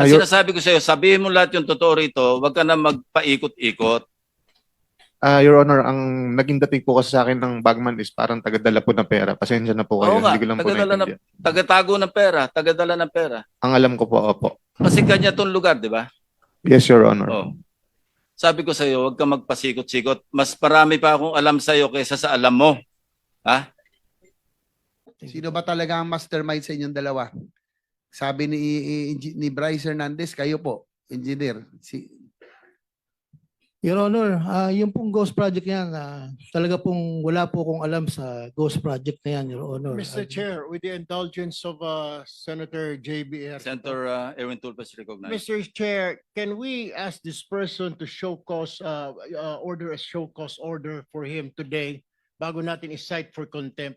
Ah, Ang your, sinasabi ko sa iyo, sabihin mo lahat yung totoo rito, wag ka na magpaikot-ikot. ah, Your Honor, ang naging dating po kasi sa akin ng bagman is parang tagadala po ng pera. Pasensya na po kayo. Oo nga, Hindi ko lang po tagadala ng- naintindihan. Tagatago ng pera, tagadala ng pera. Ang alam ko po, opo. Kasi kanya tong lugar, di ba? Yes, Your Honor. Oh. Sabi ko sa iyo, wag ka magpasikot-sikot. Mas marami pa akong alam sa iyo kaysa sa alam mo. Ha? Sino ba talaga ang mastermind sa inyong dalawa? Sabi ni, ni, Bryce Hernandez, kayo po, engineer. Si, Your Honor, ah yung pong ghost project yan, ah, talaga pong wala po kong alam sa ghost project na yan, Your Honor. Mr. Ah, Chair, with the indulgence of uh, Senator JB. Senator uh, Erwin Tulfas recognized. Mr. Chair, can we ask this person to show cause, uh, uh, order a show cause order for him today bago natin i-cite for contempt?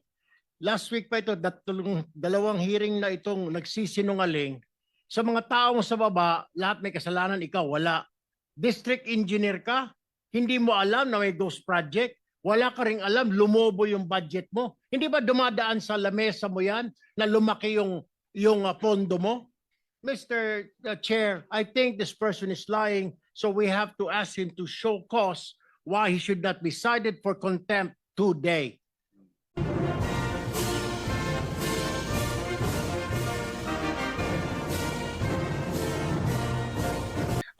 Last week pa ito, datlong, dalawang hearing na itong nagsisinungaling. Sa mga taong sa baba, lahat may kasalanan, ikaw wala. District engineer ka, hindi mo alam na may ghost project. Wala ka ring alam, lumobo yung budget mo. Hindi ba dumadaan sa lamesa mo yan na lumaki yung, yung uh, pondo mo? Mr. uh, Chair, I think this person is lying, so we have to ask him to show cause why he should not be cited for contempt today.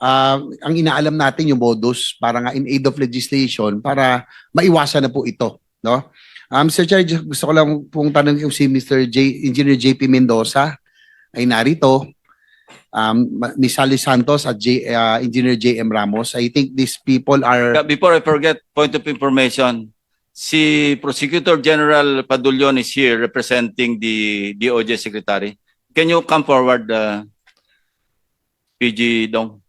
Ah, ang inaalam natin yung modus para nga in aid of legislation para maiwasan na po ito. No? Um, Mr. Chair, gusto ko lang pong tanong kung si Mr. J, Engineer JP Mendoza ay narito. Um, Ms. Sally Santos at J, ah, Engineer JM Ramos. I think these people are Uh, Before I forget, point of information, si Prosecutor General Padulyon is here representing the DOJ Secretary. Can you come forward, uh, PG Dong?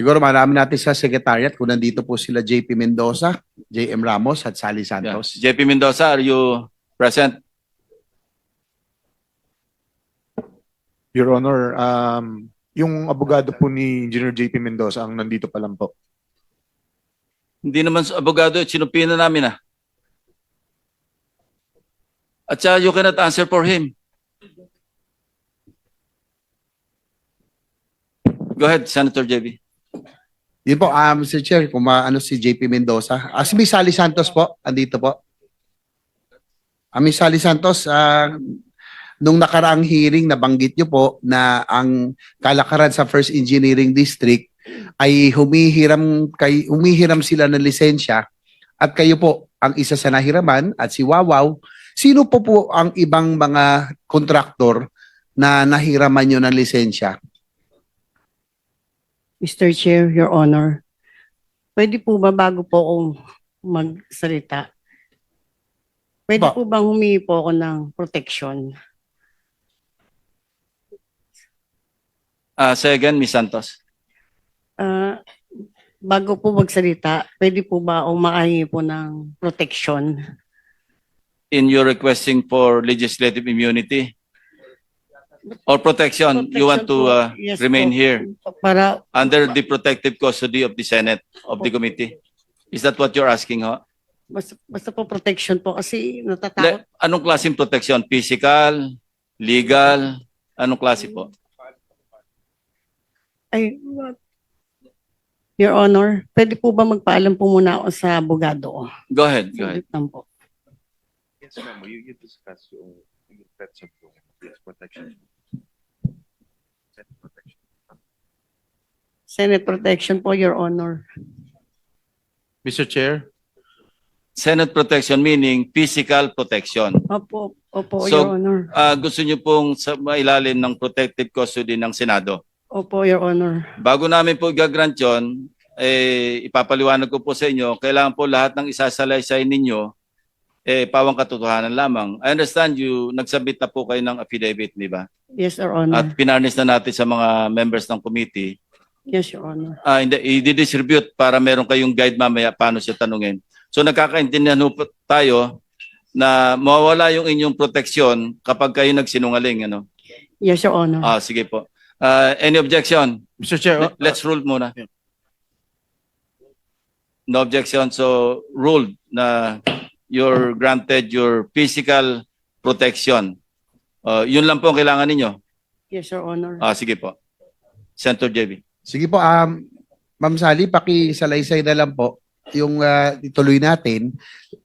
Siguro marami natin sa secretariat kung nandito po sila JP Mendoza, JM Ramos at Sally Yeah. Santos. JP Mendoza, are you present? Your Honor, um, yung abogado po ni Engineer JP Mendoza ang nandito pa lang po. Hindi naman sa abogado, sinupina namin ah. At saka you cannot answer for him. Go ahead, Senator JB. Yun po, ah, Mr. Chair, kung maano si JP Mendoza. Ah, si Miss Sally Santos po, andito po. Ah, Miss Sally Santos, ah, nung nakaraang hearing, nabanggit niyo po na ang kalakaran sa First Engineering District ay humihiram, kay, humihiram sila ng lisensya at kayo po ang isa sa nahiraman at si Wawaw. Sino po po ang ibang mga kontraktor na nahiraman nyo ng lisensya? Mr. Chair, Your Honor, pwede po ba bago po ako magsalita? Pwede Ba- po bang humingi po ako ng protection? Uh, say again, Ms. Santos. Ah, bago po magsalita, pwede po ba ako makahingi po ng protection? In your requesting for legislative immunity or protection, you want to uh, Protection po, yes remain po. here Para, under the protective custody of the Senate of the committee? Is that what you're asking, ho? basta, basta po protection po kasi Le- natatakot. anong klaseng protection? Physical? Legal? Anong klase po? Ay, Your Honor, pwede po ba magpaalam po muna ako sa abogado? Go ahead, go ahead. Saglit lang po. Yes, ma'am. You, you discuss yung, yung threats of yung yes, protection. Threat protection. Senate protection po, Your Honor. Mr. Chair? Senate protection meaning physical protection. Opo, opo, So, Your Honor. Ah, gusto niyo pong sa mailalim ng protective custody ng Senado. Opo, Your Honor. Bago namin po gagrant yun, eh, ipapaliwanag ko po sa inyo, kailangan po lahat ng isasalaysay ninyo, eh, pawang katotohanan lamang. I understand you, nagsabit na po kayo ng affidavit, di ba? Yes, Your Honor. At pinarnis na natin sa mga members ng committee. Yes, Your Honor. Ah, hindi, i-distribute para meron kayong guide mamaya paano siya tanungin. So nagkakaintindihan po tayo na mawawala yung inyong proteksyon kapag kayo nagsinungaling. Ano? Yes, Your Honor. Ah, sige po. Ah, any objection? Mr. Chair, uh, Let's rule muna. No objection. So ruled na you're granted your physical protection. Uh, yun lang po ang kailangan ninyo. Yes, Your Honor. Ah, sige po. Senator JB. Sige po, um, Ma'am Sally, pakisalaysay na lang po yung ah, ituloy natin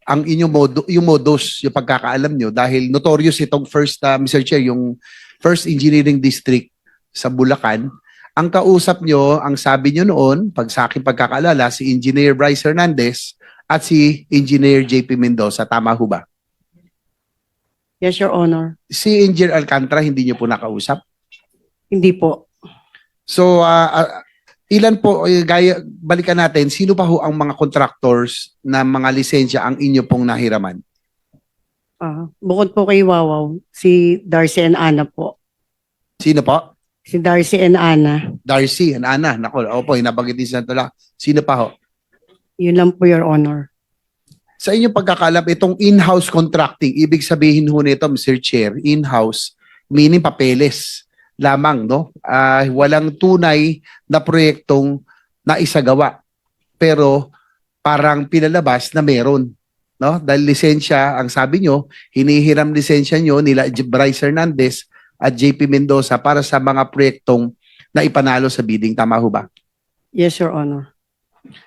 ang inyong modo, yung modus, yung pagkakaalam nyo dahil notorious itong first, ah, Mr. Chair, yung first engineering district sa Bulacan. Ang kausap nyo, ang sabi nyo noon, pag sa aking pagkakaalala, si Engineer Bryce Hernandez at si Engineer JP Mendoza. Tama ho ba? Yes, Your Honor. Si Engineer Alcantara, hindi nyo po nakausap? Hindi po. So, ah, ilan po, eh, gaya, balikan natin, sino pa ho ang mga contractors na mga lisensya ang inyo pong nahiraman? Ah, bukod po kay Wawaw, si Darcy and Ana po. Sino po? Si Darcy and Ana. Darcy and Ana. Nako, opo, nabanggit din sa tula. Sino pa ho? Yun lang po, Your Honor. Sa inyong pagkakalap, itong in-house contracting, ibig sabihin ho nito, Mr. Chair, in-house, meaning papeles lamang, no? Ah, walang tunay na proyektong naisagawa. Pero parang pinalabas na meron. No? Dahil lisensya, ang sabi nyo, hinihiram lisensya nyo nila Bryce Hernandez at JP Mendoza para sa mga proyektong na ipanalo sa bidding. Tama ho ba? Yes, Your Honor.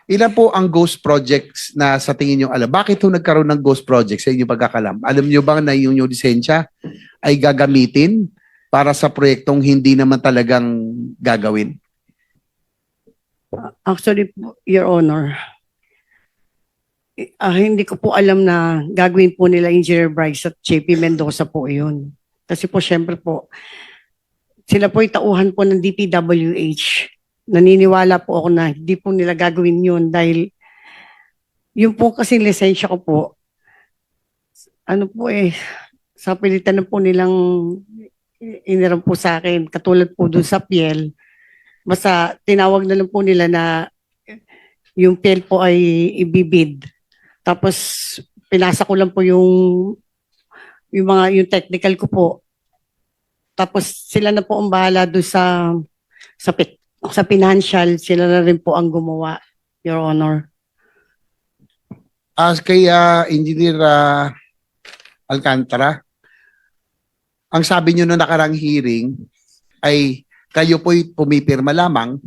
Ilan po ang ghost projects na sa tingin nyo alam? Bakit ho nagkaroon ng ghost projects sa inyong pagkakalam? Alam nyo bang na yung yung lisensya ay gagamitin para sa proyektong hindi naman talagang gagawin? Actually, po, Your Honor, eh, ah, hindi ko po alam na gagawin po nila Engineer Bryce at JP Mendoza po yun. Kasi po, syempre po, sila po tauhan po ng DPWH. Naniniwala po ako na hindi po nila gagawin yun dahil yung po kasi lisensya ko po, ano po eh, sa pilitan na po nilang iniram po sa akin, katulad po dun sa PL, basta tinawag na lang po nila na yung PL po ay ibibid. Tapos pinasa ko lang po yung yung mga yung technical ko po. Tapos sila na po ang bahala do sa sa pit- sa financial, sila na rin po ang gumawa, Your Honor. As kay ah, Engineer ah, Alcantara, ang sabi nyo na nakarang hearing ay kayo po'y pumipirma lamang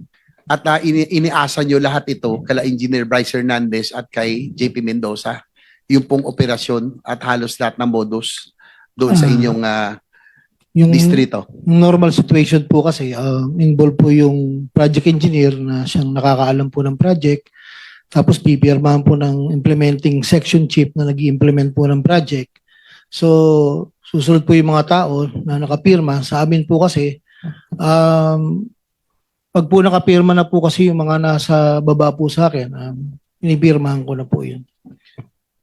at ah, ini- iniasa nyo lahat ito kala Engineer Bryce Hernandez at kay JP Mendoza yung pong operasyon at halos lahat ng modus doon sa Ah. inyong ah, Yung distrito. normal situation po kasi, uh, involved po yung project engineer na siyang nakakaalam po ng project. Tapos pipirmahan po ng implementing section chief na nag implement po ng project. So, susunod po yung mga tao na nakapirma. Sa amin po kasi, um, pag po nakapirma na po kasi yung mga nasa baba po sa akin, um, inipirmahan ko na po yun.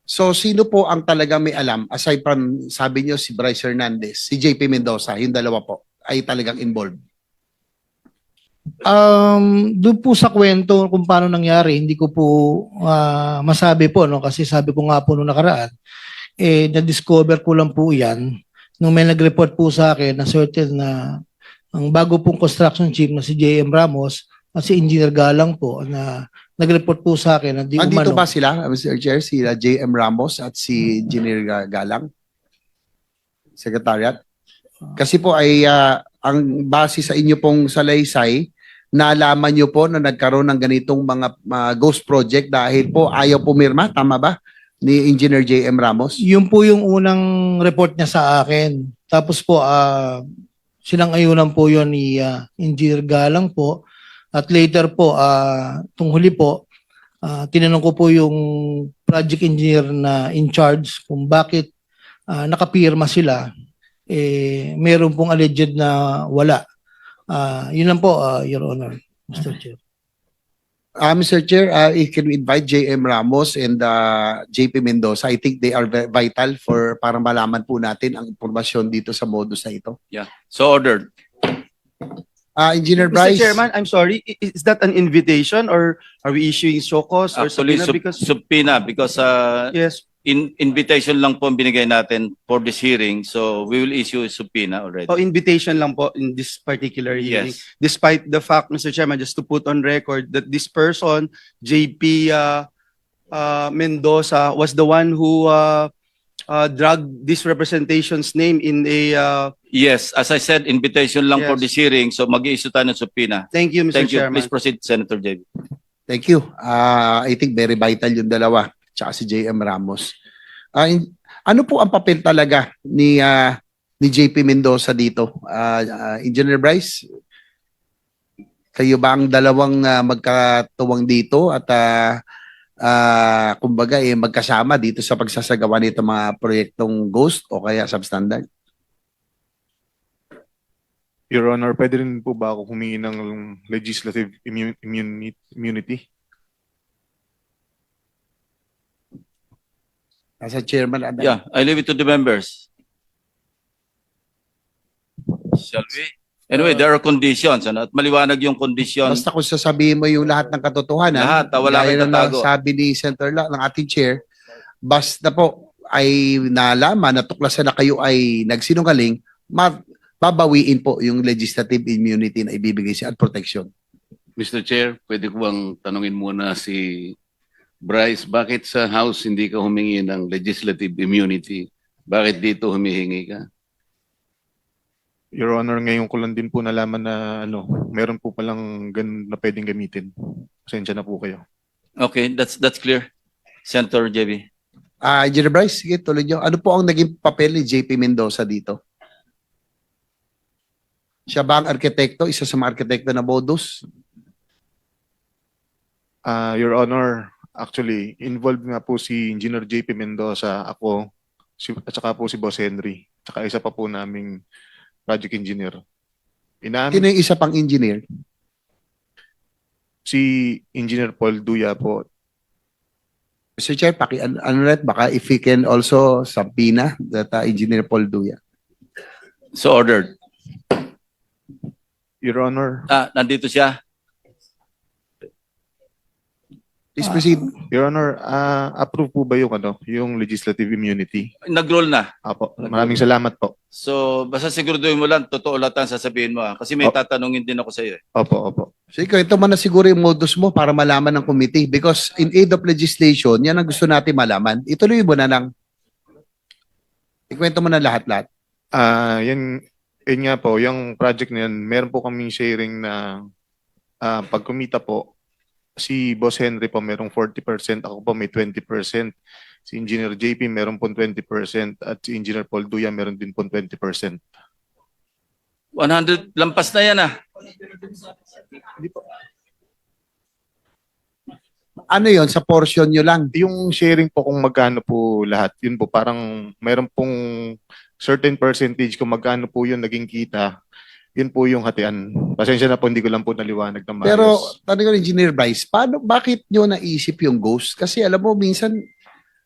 So sino po ang talagang may alam aside from sabi nyo si Bryce Hernandez, si JP Mendoza, yung dalawa po ay talagang involved? Um, doon po sa kwento kung paano nangyari, hindi ko po ah, masabi po no kasi sabi ko nga po nung nakaraan eh na-discover ko lang po 'yan nung may nag-report po sa akin na certain na ang bago pong construction chief na si JM Ramos at si Engineer Galang po na nag-report po sa akin na di Andito umano. ba sila, Mr. Chair, si uh, JM Ramos at si Engineer Ga- Galang? Secretariat? Kasi po ay ah, ang base sa inyo pong salaysay, nalaman nyo po na nagkaroon ng ganitong mga mga ghost project dahil po ayaw pumirma, tama ba? Ni Engineer JM Ramos? Yun po yung unang report niya sa akin. Tapos po, ah silang ayunan po yon ni ah, Engineer Galang po. At later po, ah tung huli po, ah, tinanong ko po yung project engineer na in charge kung bakit ah, nakapirma sila. Eh, meron pong alleged na wala. Ah, yun lang po, ah, Your Honor, Mr. Chair. Uh, Mr. Chair, uh, can we invite JM Ramos and uh, JP Mendoza? I think they are vital for para malaman po natin ang impormasyon dito sa modus na ito. So ordered. Uh, Engineer Mr. Bryce? Chairman, I'm sorry, i- is that an invitation or are we issuing show cause or Actually, subpoena? sub- Because, subpoena because uh, yes, in invitation lang po ang binigay natin for this hearing. So we will issue a subpoena already. oh, invitation lang po in this particular hearing. Yes. Despite the fact, Mr. Chairman, just to put on record that this person, JP uh, uh, Mendoza was the one who uh, uh, dragged this representation's name in a. Uh, Yes, as I said, invitation lang for Yes. this hearing, so mag-i-issue tayo ng subpoena. thank you, Mr. Thank you. Chairman. Please proceed, Senator JB. Thank you. Ah, I think very vital yung dalawa, tsaka si JM Ramos. Ah, in- ano po ang papel talaga ni ah, ni JP Mendoza dito? Ah, ah, Engineer Bryce, kayo ba ang dalawang ah, magkatuwang dito at ah, ah, kumbaga eh, magkasama dito sa pagsasagawa nito mga proyektong ghost o kaya substandard? Your Honor, pwede rin po ba ako humingi ng legislative immu- immuni- immunity? Nasa chairman, Adan. Yeah, I leave it to the members. Shall we? Anyway, there are conditions, ano? At maliwanag yung condition. Basta kung sasabihin mo yung lahat ng katotohanan, Lahat, ah, wala kang ng tatago. sabi ni Senator La, ng ating chair, basta po ay nalaman, natuklasan na kayo ay nagsinungaling, ma- babawiin po yung legislative immunity na ibibigay siya at protection. Mr. Chair, pwede ko bang tanungin muna si Bryce, bakit sa House hindi ka humingi ng legislative immunity? Bakit dito humihingi ka? Your Honor, ngayon ko lang din po nalaman na ano, meron po palang ganun na pwedeng gamitin. Pasensya na po kayo. Okay, that's that's clear. Senator JB. Ah, Engineer Bryce, sige, tuloy niyo. Ano po ang naging papel ni JP Mendoza dito? Siya ba ang arkitekto, isa sa mga arkitekto na modus? Ah, Your Honor, actually, involved nga po si Engineer JP Mendoza, ako, si, at saka po si Boss Henry, at saka isa pa po naming project engineer. Inamin Sino yung isa pang engineer? si Engineer Paul Duya po. Mr. Chair, paki ano, ano ulit, baka if we can also subpoena that uh, Engineer Paul Duya. So ordered. Your Honor, Ah, nandito siya. Please proceed. Your Honor, ah, approve po ba yung ano, yung legislative immunity? Nag-roll na. Apo, maraming salamat po. So, basta siguraduhin mo lang, totoo lahat ang sasabihin mo. ah. Kasi may Oh. tatanungin din ako sa iyo. Eh. Opo, opo. So ikaw, ito man na siguro yung modus mo para malaman ng committee because in aid of legislation, yan ang gusto natin malaman. Ituloy mo na lang. Ikwento mo na lahat-lahat. Ah, yan, yun nga po, yung project na yan, meron po kaming sharing na ah, pag kumita po, si Boss Henry po merong 40%, ako po may 20%. Si Engineer JP meron po 20% at si Engineer Paul Duya meron din po 20%. 100, lampas na yan ah. Ano yon sa portion nyo lang? Yung sharing po kung magkano po lahat, yun po parang meron pong certain percentage kung magkano po yun naging kita, yun po yung hatian. Pasensya na po, hindi ko lang po naliwanag na maayos. Pero tanong ko Engineer Bryce, paano, bakit nyo naisip yung ghost? Kasi alam mo, minsan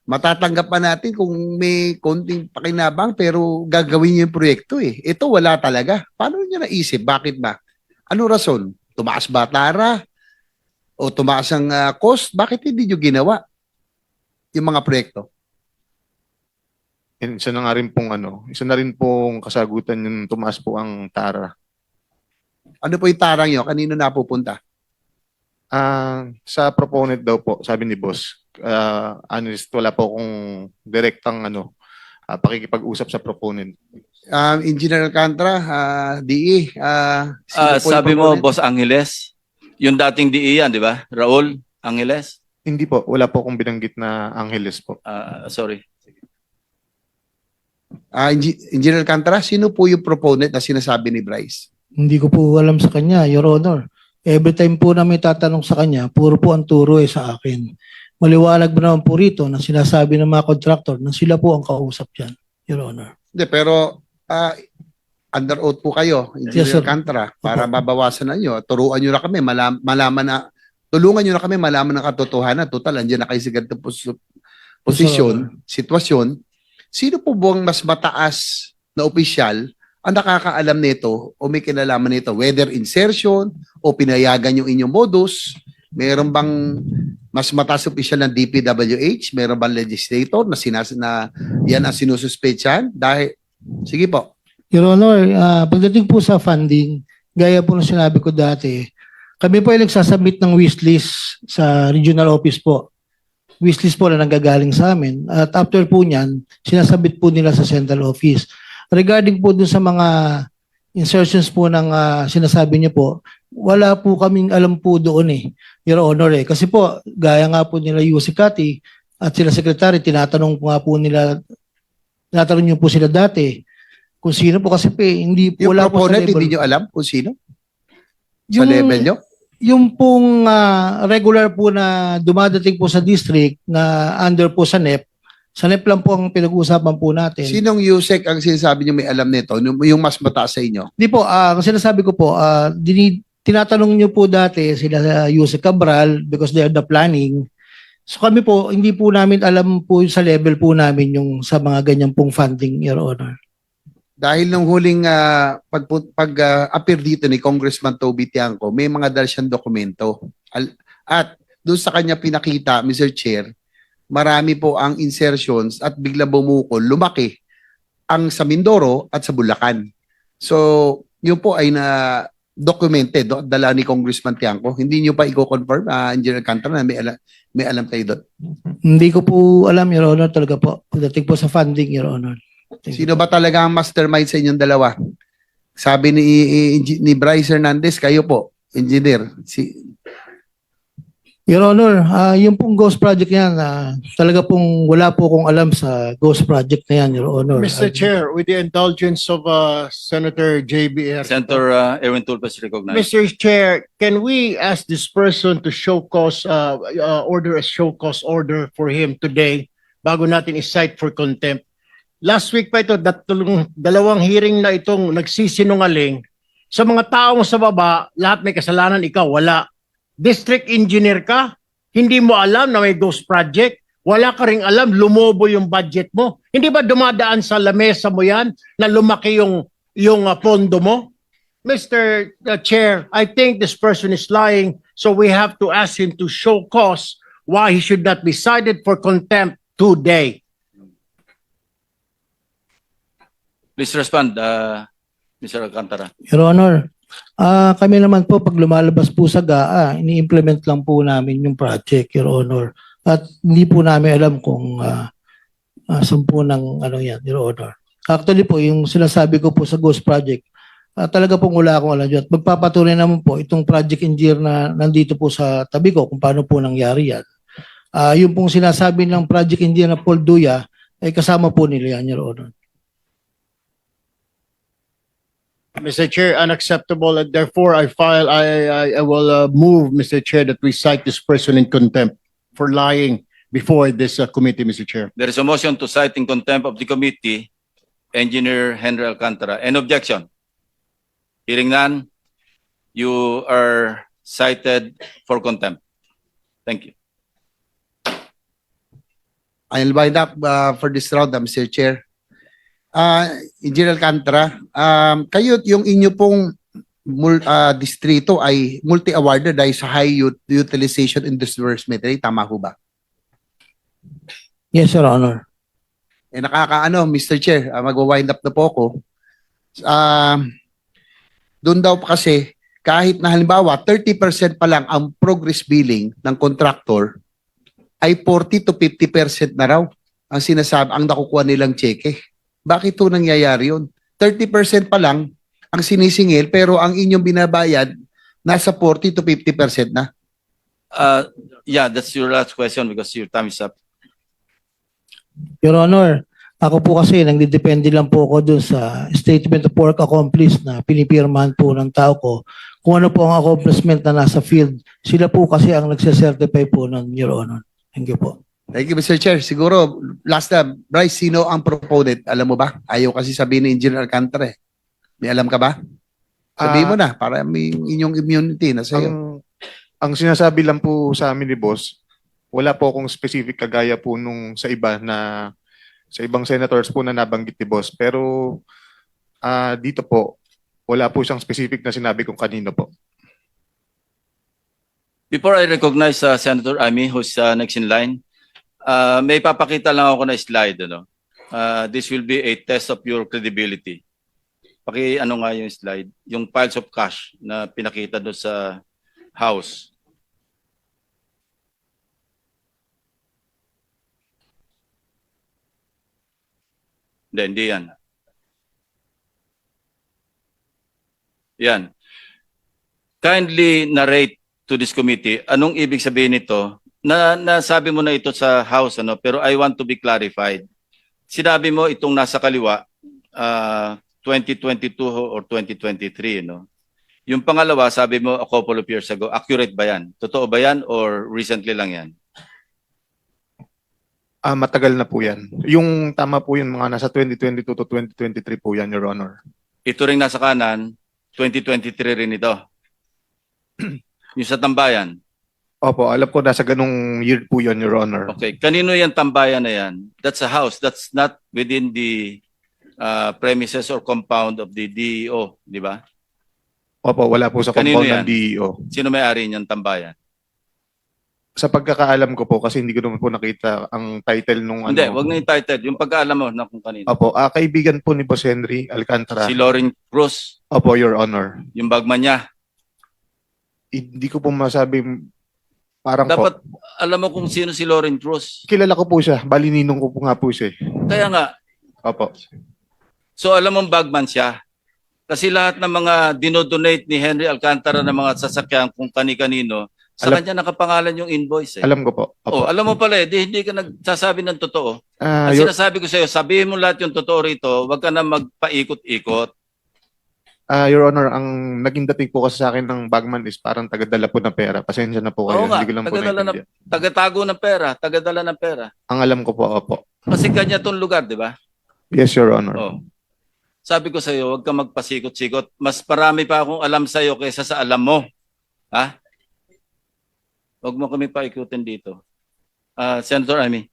matatanggap pa natin kung may konting pakinabang pero gagawin yung proyekto eh. Ito wala talaga. Paano nyo naisip? Bakit ba? Ano rason? Tumaas ba tara? O tumaas ang ah, cost? Bakit hindi nyo ginawa yung mga proyekto? And isa na nga rin pong ano, isa na rin pong kasagutan yung tumaas po ang tara. Ano po yung tarang nyo? Kanino napupunta? Ah, sa proponent daw po, sabi ni boss, ah, honest, wala po akong direktang ano, ah, pakikipag-usap sa proponent. Um, Engineer Alcantara, ah, DE, ah, sino Ah, po yung sabi mo, proponent? Boss Angeles, yung dating DE yan, di ba? Raul Angeles? Hindi po, wala po akong binanggit na Angeles po. Ah, sorry. Ah, Engi- Engineer Alcantara, sino po yung proponent na sinasabi ni Bryce? Hindi ko po alam sa kanya, Your Honor. Every time po na may tatanong sa kanya, puro po ang turo eh sa akin. Maliwanag ba naman po rito na sinasabi ng mga contractor na sila po ang kausap dyan, Your Honor. Hindi, pero ah, under oath po kayo, Engineer Yes. Alcantara, para Opo. mabawasan na nyo. Turuan nyo na kami, malam, malaman na, tulungan nyo na kami malaman ng katotohanan. Total, andyan na kayo sa ganitong pos- posisyon, sitwasyon. Sino po buwang mas mataas na opisyal ang nakakaalam nito o may kinalaman nito? Whether insertion o pinayagan yung inyong modus, meron bang mas mataas opisyal ng DPWH? Meron bang legislator na, sinas na yan ang sinususpetsahan? Dahil, sige po, Your Honor, ah, pagdating po sa funding, gaya po ng sinabi ko dati, kami po ay nagsasubmit ng wishlist sa regional office po. Wishlist po na nanggagaling sa amin. At after po niyan, sinasabit po nila sa central office. Regarding po dun sa mga insertions po ng ah, sinasabi niyo po, wala po kaming alam po doon eh, Your Honor eh. Kasi po, gaya nga po nila Yusik Kati at sila Secretary, tinatanong po nga po nila, tinatanong niyo po sila dati kung sino po kasi po eh, hindi po Yung wala po sa proponent, level. hindi nyo alam kung sino? Sa Yung- level nyo? Yung pong ah, regular po na dumadating po sa district na under po sa NEP, sa NEP lang po ang pinag-uusapan po natin. Sinong USEC ang sinasabi nyo may alam nito? Yung mas mataas sa inyo? Hindi po, ah, ang sinasabi ko po, ah, dini, tinatanong niyo po dati sila sa Yusek Cabral because they are the planning. So kami po, hindi po namin alam po sa level po namin yung sa mga ganyan pong funding, Your Honor. Dahil nung huling ah, pag, pag ah, appear dito ni Congressman Toby Tiangco, may mga dal siyang dokumento. At doon sa kanya pinakita, Mr. Chair, marami po ang insertions at bigla bumukol, lumaki ang sa Mindoro at sa Bulacan. So, yun po ay na documented, do, dala ni Congressman Tiangco. Hindi nyo pa i-confirm, uh, Engineer Alcantara, na may alam, may alam kayo doon. Hindi ko po alam, Your Honor, talaga po. Pagdating po sa funding, Your Honor. Sino ba talaga ang mastermind sa inyong dalawa? Sabi ni ni Bryce Hernandez, kayo po, engineer. Si Your Honor, ah, yung pong ghost project yan, ah, talaga pong wala po akong alam sa ghost project na yan, Your Honor. Mr. Ah, Chair, with the indulgence of uh, Senator JBR. Senator uh, Erwin Tulfas is recognized. Mr. Chair, can we ask this person to show cause, uh, uh, order a show cause order for him today bago natin i-cite for contempt? Last week pa ito, datlong, dalawang hearing na itong nagsisinungaling. Sa mga taong sa baba, lahat may kasalanan, ikaw wala. District engineer ka, hindi mo alam na may ghost project. Wala ka ring alam, lumobo yung budget mo. Hindi ba dumadaan sa lamesa mo yan na lumaki yung, yung uh, pondo mo? Mr. uh, Chair, I think this person is lying, so we have to ask him to show cause why he should not be cited for contempt today. Please respond, uh, Mr. Alcantara. Your Honor, ah kami naman po pag lumalabas po sa GAA, ini-implement lang po namin yung project, Your Honor. At hindi po namin alam kung uh, saan po ng ano yan, Your Honor. Actually po, yung sinasabi ko po sa Ghost Project, ah, talaga pong wala akong alam dyan. At magpapatunay naman po itong project engineer na nandito po sa tabi ko kung paano po nangyari yan. Ah, yung pong sinasabi ng project engineer na Paul Duya, ay kasama po nila yan, Your Honor. Mr. Chair, unacceptable, and therefore I file, I, I, I will uh, move, Mr. Chair, that we cite this person in contempt for lying before this uh, committee, Mr. Chair. There is a motion to cite in contempt of the committee, Engineer Henry Alcantara. Any objection? Hearing none, you are cited for contempt. Thank you. I'll wind up uh, for this round, uh, Mr. Chair. Uh, Engineer Alcantara, um, kayo yung inyo pong mul, uh, distrito ay multi-awarded dahil sa high ut- utilization in disbursement. Eh, tama ho ba? Yes, Your Honor. Eh, nakakaano, Mr. Chair, uh, magwa-wind up na po ako. Um, doon daw pa kasi, kahit na halimbawa, 30% pa lang ang progress billing ng contractor, ay 40 to 50% na raw ang sinasabi, ang nakukuha nilang cheque. Bakit to nangyayari yun? 30% pa lang ang sinisingil, pero ang inyong binabayad, nasa 40 to 50% na. Uh, yeah, that's your last question because your time is up. Your Honor, ako po kasi nagdidepende lang po ako dun sa statement of work accomplished na pinipirmahan po ng tao ko. Kung ano po ang accomplishment na nasa field, sila po kasi ang nagsasertify po ng Your Honor. Thank you po. Thank you, Mr. Chair. Siguro, last time, Bryce, sino ang proponent? Alam mo ba? Ayaw kasi sabihin ni Engineer Alcantara eh. May alam ka ba? Sabihin mo na, para may inyong immunity na sa'yo. Ang, ang sinasabi lang po sa amin ni boss, wala po akong specific kagaya po nung sa iba na sa ibang senators po na nabanggit ni boss. Pero ah, dito po, wala po siyang specific na sinabi kung kanino po. Before I recognize uh, Senator Amy, who's uh, next in line, Uh, may papakita lang ako na slide. Ano? Uh, this will be a test of your credibility. Paki ano nga yung slide, yung piles of cash na pinakita doon sa house. Hindi, hindi yan. Yan. Kindly narrate to this committee, anong ibig sabihin nito na nasabi mo na ito sa House, ano, pero I want to be clarified. Sinabi mo itong nasa kaliwa, ah, 2022 or 2023, no? Yung pangalawa, sabi mo a couple of years ago, accurate ba yan? Totoo ba yan or recently lang yan? Ah, matagal na po yan. Yung tama po yun, mga nasa 2022 to 2023 po yan, Your Honor. Ito ring nasa kanan, 2023 rin ito. yung sa tambayan. Opo, alam ko nasa ganung year po yan, Your Honor. Okay, kanino yan tambayan na yan? That's a house. That's not within the uh, premises or compound of the DEO, di ba? Opo, wala po sa Kanino compound yan? ng DEO. Sino may-ari niyang tambayan? Sa pagkakaalam ko po, kasi hindi ko naman po nakita ang title nung Hindi, ano. wag na yung title. Yung pagkaalam mo na kung kanino. Opo, ah, kaibigan po ni Boss Henry Alcantara. Si Lauren Cruz, Opo, Your Honor. yung bagman niya. Hindi ko po masabi, parang Dapat po, alam mo kung sino si Lauren Cruz. kilala ko po siya. Bali, ninong ko po nga po siya. eh. Kaya nga, Opo. so alam mong bagman siya. Kasi lahat ng mga dinodonate ni Henry Alcantara ng mga sasakyan kung kani-kanino, sa Alam- kanya nakapangalan yung invoice eh. Alam ko po. Oh, Opo. alam mo pala eh, di, hindi ka nagsasabi ng totoo. Ah, Ang sinasabi ko sa'yo, sabihin mo lahat yung totoo rito, wag ka na magpaikot-ikot. Ah, Your Honor, ang naging dating po kasi sa akin ng bagman is parang tagadala po ng pera. Pasensya na po kayo. Oo nga, hindi ko lang po tagadala na- naintindihan. Tagatago ng pera, tagadala ng pera. Ang alam ko po, opo. Kasi kanya tong lugar, di ba? Yes, Your Honor. Oh. Sabi ko sa'yo, huwag ka magpasikot-sikot. Mas marami pa akong alam sa'yo kaysa sa alam mo. Ha? Huwag mo kami paikutin dito. Ah, Senator Amy.